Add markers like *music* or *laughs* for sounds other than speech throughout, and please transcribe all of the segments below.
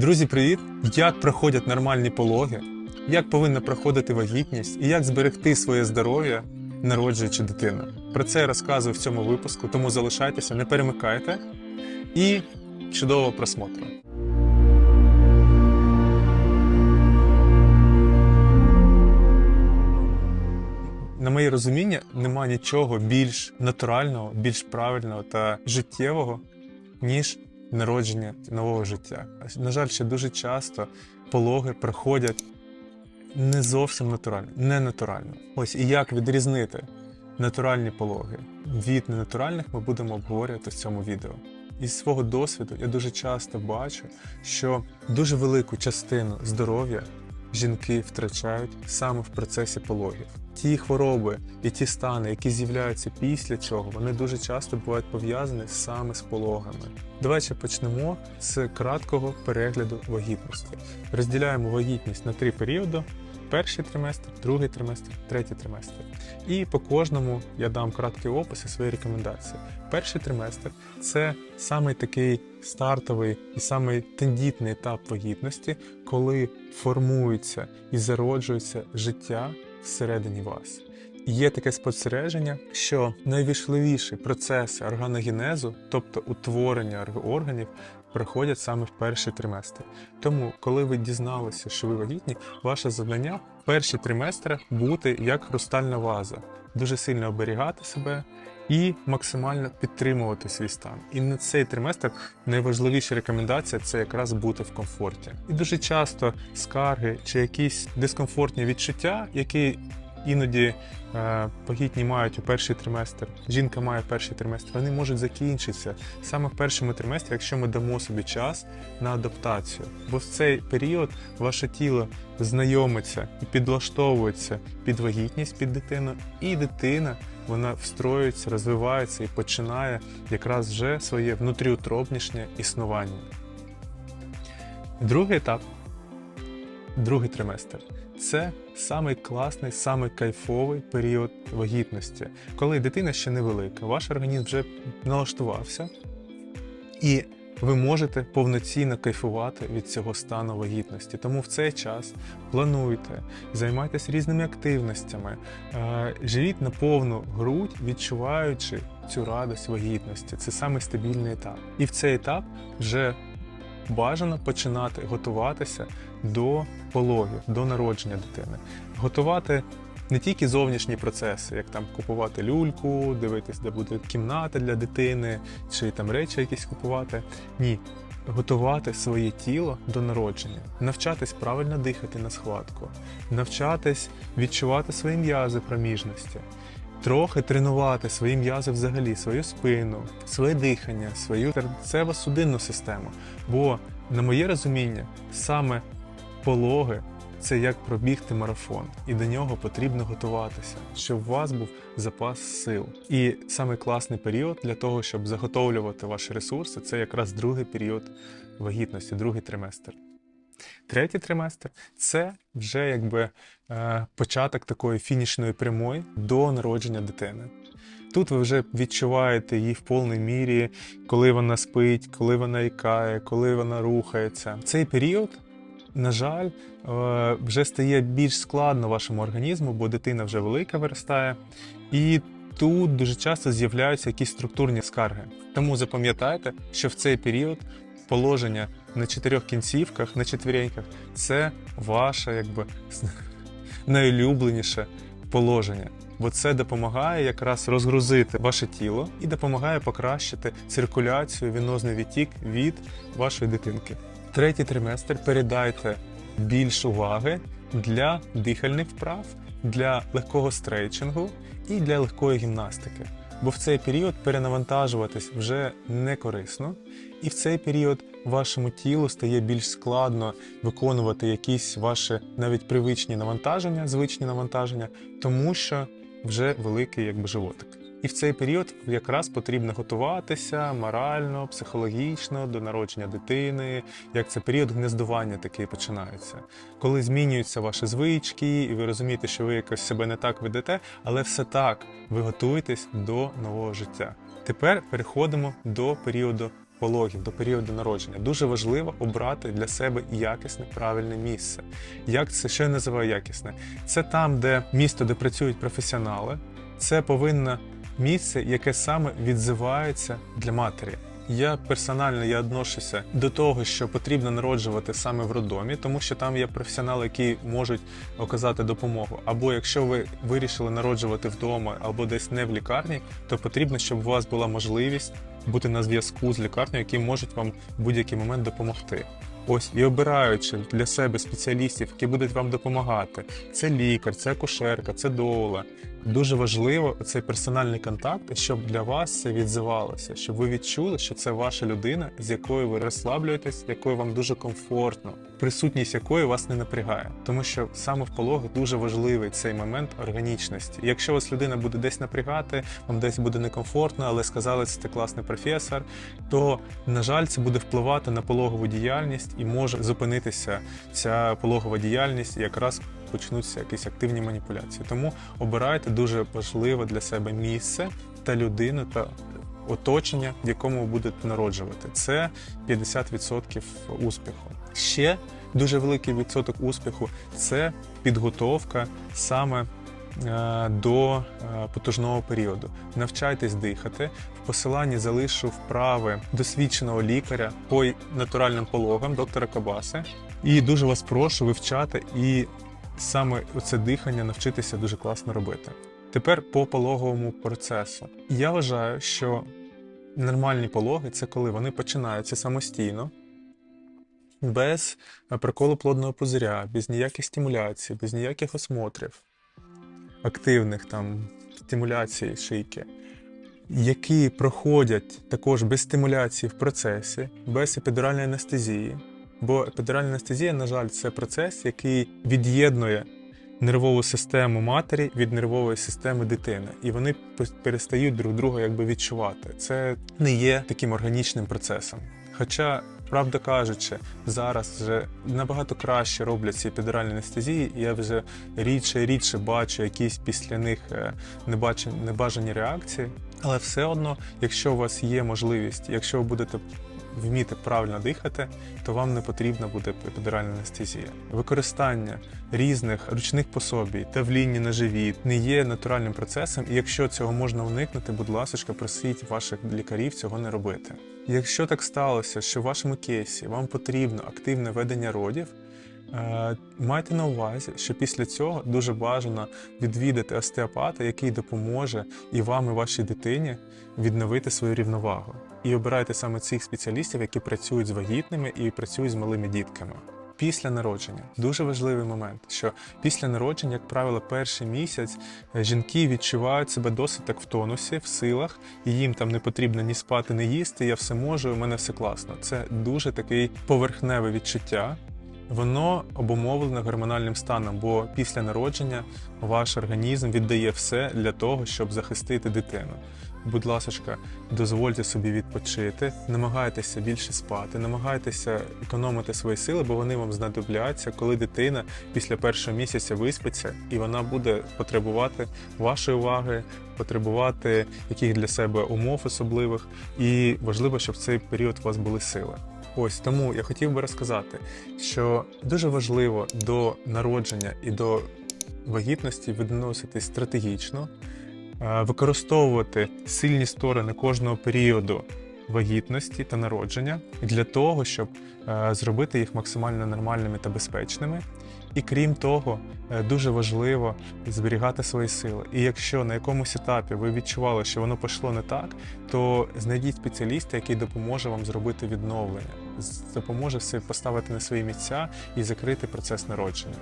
Друзі, привіт! Як проходять нормальні пологи, як повинна проходити вагітність і як зберегти своє здоров'я, народжуючи дитину. Про це я розказую в цьому випуску, тому залишайтеся, не перемикайте і чудового просмотру. На моє розуміння, нема нічого більш натурального, більш правильного та життєвого, ніж народження нового життя. На жаль, ще дуже часто пологи проходять не зовсім натурально, не натурально. Ось і як відрізнити натуральні пологи від ненатуральних, ми будемо обговорювати в цьому відео. Із свого досвіду я дуже часто бачу, що дуже велику частину здоров'я жінки втрачають саме в процесі пологів. Ті хвороби і ті стани, які з'являються після цього, вони дуже часто бувають пов'язані саме з пологами. Давайте почнемо з краткого перегляду вагітності. Розділяємо вагітність на три періоди: перший триместр, другий триместр, третій триместр. І по кожному я дам краткий опис і свої рекомендації. Перший триместр це самий такий стартовий і самий тендітний етап вагітності, коли формується і зароджується життя всередині вас. Є таке спостереження, що найважливіші процеси органогенезу, тобто утворення органів, проходять саме в перший триместр. Тому, коли ви дізналися, що ви вагітні, ваше завдання в перші триместри бути як хрустальна ваза, дуже сильно оберігати себе і максимально підтримувати свій стан. І на цей триместр найважливіша рекомендація це якраз бути в комфорті. І дуже часто скарги чи якісь дискомфортні відчуття, які іноді е, вагітні мають у перший триместр, жінка має перший триместр, вони можуть закінчитися саме в першому триместрі, якщо ми дамо собі час на адаптацію. Бо в цей період ваше тіло знайомиться і підлаштовується під вагітність під дитину, і дитина вона встроюється, розвивається і починає якраз вже своє внутріутробнішнє існування. Другий етап, другий триместр це самий класний, самий кайфовий період вагітності, коли дитина ще невелика, ваш організм вже налаштувався, і ви можете повноцінно кайфувати від цього стану вагітності. Тому в цей час плануйте, займайтесь різними активностями, е, живіть на повну грудь, відчуваючи цю радость вагітності. Це самий стабільний етап. І в цей етап вже бажано починати готуватися до пологів, до народження дитини. Готувати не тільки зовнішні процеси, як там купувати люльку, дивитись, де буде кімната для дитини, чи там речі якісь купувати. Ні. Готувати своє тіло до народження, навчатись правильно дихати на схватку, навчатись відчувати свої м'язи проміжності, трохи тренувати свої м'язи взагалі, свою спину, своє дихання, свою серцево-судинну систему. Бо, на моє розуміння, саме пологи це як пробігти марафон, і до нього потрібно готуватися, щоб у вас був запас сил. І саме класний період для того, щоб заготовлювати ваші ресурси, це якраз другий період вагітності, другий триместр. Третій триместр це вже якби е, початок такої фінішної прямої до народження дитини. Тут ви вже відчуваєте її в повній мірі, коли вона спить, коли вона ікає, коли вона рухається. Цей період, на жаль, е, вже стає більш складно вашому організму, бо дитина вже велика виростає, і тут дуже часто з'являються якісь структурні скарги. Тому запам'ятайте, що в цей період положення на чотирьох кінцівках, на четвіреньках це ваше якби *laughs* найулюбленіше положення. Бо це допомагає якраз розгрузити ваше тіло і допомагає покращити циркуляцію, вінозний відтік від вашої дитинки. Третій триместр передайте більш уваги для дихальних вправ, для легкого стрейчингу і для легкої гімнастики. Бо в цей період перенавантажуватись вже не корисно, і в цей період вашому тілу стає більш складно виконувати якісь ваші навіть привичні навантаження, звичні навантаження, тому що вже великий якби животик. І в цей період якраз потрібно готуватися морально, психологічно до народження дитини, як це період гнездування такий починається, коли змінюються ваші звички, і ви розумієте, що ви якось себе не так ведете, але все так ви готуєтесь до нового життя. Тепер переходимо до періоду пологів, до періоду народження, дуже важливо обрати для себе якісне правильне місце. Як це що я називаю якісне? Це там, де місто, де працюють професіонали. Це повинно місце, яке саме відзивається для матері. Я персонально я відношуся до того, що потрібно народжувати саме в роддомі, тому що там є професіонали, які можуть оказати допомогу. Або якщо ви вирішили народжувати вдома або десь не в лікарні, то потрібно, щоб у вас була можливість бути на зв'язку з лікарнею, які можуть вам в будь-який момент допомогти. Ось і обираючи для себе спеціалістів, які будуть вам допомагати. Це лікар, це акушерка, це доула. Дуже важливо цей персональний контакт, щоб для вас це відзивалося, щоб ви відчули, що це ваша людина, з якою ви розслаблюєтесь, якою вам дуже комфортно, присутність якої вас не напрягає. Тому що саме в пологах дуже важливий цей момент органічності. Якщо вас людина буде десь напрягати, вам десь буде некомфортно, але сказали, що це класний професор, то на жаль, це буде впливати на пологову діяльність і може зупинитися ця пологова діяльність якраз почнуться якісь активні маніпуляції. Тому обирайте дуже важливе для себе місце та людину та оточення, в якому ви будете народжувати. Це 50% успіху. Ще дуже великий відсоток успіху це підготовка саме. е, До е, потужного періоду навчайтесь дихати. В посиланні залишу вправи досвідченого лікаря по натуральним пологам, доктора Кабаси. І дуже вас прошу вивчати і саме це дихання навчитися дуже класно робити. Тепер по пологовому процесу. Я вважаю, що нормальні пологи це коли вони починаються самостійно, без е, проколу плодного пузиря, без ніяких стимуляцій, без ніяких осмотрів, активних там стимуляцій шийки, які проходять також без стимуляції в процесі, без епідуральної анестезії. Бо епідуральна анестезія, на жаль, це процес, який від'єднує нервову систему матері від нервової системи дитини, і вони перестають друг друга якби відчувати. Це не є таким органічним процесом. Хоча, правда кажучи, зараз вже набагато краще роблять ці епідуральні анестезії, і я вже рідше і рідше бачу якісь після них е, небажані реакції. Але все одно, якщо у вас є можливість, якщо ви будете вміти правильно дихати, то вам не потрібна буде епідуральна анестезія. Використання різних ручних пособій, давління на живіт не є натуральним процесом, і якщо цього можна уникнути, будь ласка, просіть ваших лікарів цього не робити. Якщо так сталося, що в вашому кейсі вам потрібно активне ведення родів. е, Майте на увазі, що після цього дуже бажано відвідати остеопата, який допоможе і вам, і вашій дитині відновити свою рівновагу. І обирайте саме цих спеціалістів, які працюють з вагітними і працюють з малими дітками. Після народження дуже важливий момент, що після народження, як правило, перший місяць е, жінки відчувають себе досить так в тонусі, в силах, і їм там не потрібно ні спати, ні їсти. Я все можу, у мене все класно. Це дуже такий поверхневе відчуття. Воно обумовлене гормональним станом, бо після народження ваш організм віддає все для того, щоб захистити дитину. Будь ласка, дозвольте собі відпочити, намагайтеся більше спати, намагайтеся економити свої сили, бо вони вам знадобляться, коли дитина після першого місяця виспиться, і вона буде потребувати вашої уваги, потребувати яких для себе умов особливих. І важливо, щоб в цей період у вас були сили. Ось тому я хотів би розказати, що дуже важливо до народження і до вагітності відноситись стратегічно, е, використовувати сильні сторони кожного періоду вагітності та народження для того, щоб е, зробити їх максимально нормальними та безпечними. І крім того, е, дуже важливо зберігати свої сили. І якщо на якомусь етапі ви відчували, що воно пішло не так, то знайдіть спеціаліста, який допоможе вам зробити відновлення, допоможе все поставити на свої місця і закрити процес народження.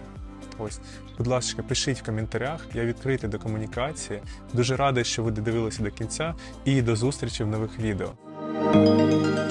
Ось, будь ласка, пишіть в коментарях, я відкритий до комунікації. Дуже радий, що ви додивилися до кінця, і до зустрічі в нових відео. Música